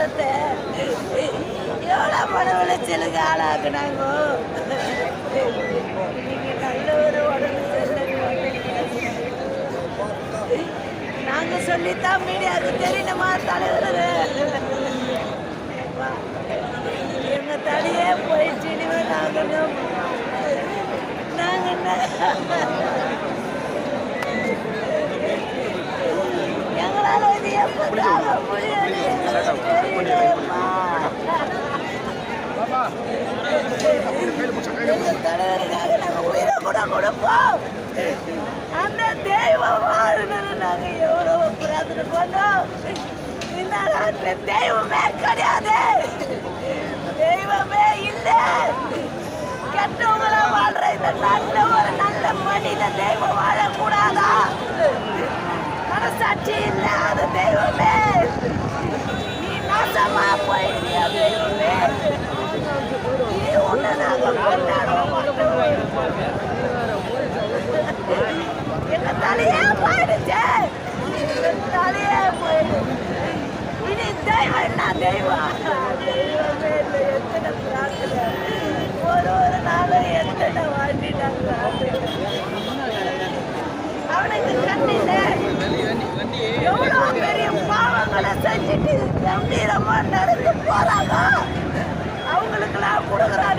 குடும்பத்தை எவ்வளோ மன உளைச்சலுக்கு ஆளாக்குனாங்க? நீங்கள் நல்ல ஒரு உடம்பு சரியில்லைன்னு நாங்கள் சொல்லித்தான் மீடியாவுக்கு தெரியணுமா தலைவர்? எங்க தடியே போயிடுச்சு நாங்கள் என்ன அந்த தெய்வம் வாழணும்னு நாங்க எவ்வளவு பிரார்த்தனை பண்ணோம் இந்த காலத்துல தெய்வமே கிடையாது தெய்வமே இல்லை கெட்டவங்களா வாழ்ற இந்த நாட்டில் ஒரு நல்ல மனித தெய்வம் வாழக்கூடாதா மனசாட்சி இல்லாத தெய்வமே நீ நாசமா போயிடுவியா தெய்வமே நீ உன்னை நாங்க கொண்டாட எங்க தலையே போயிடுச்சு தலையே போயிடுச்சு இனி தெய்வம் என்ன தெய்வம் தெய்வமே இல்லை எத்தனை பிரார்த்தனை ஒரு ஒரு நாளும் எத்தனை வாட்டிட்டாங்க நடந்து போறாங்க அவங்களுக்கெல்லாம் கொடுக்குறானே.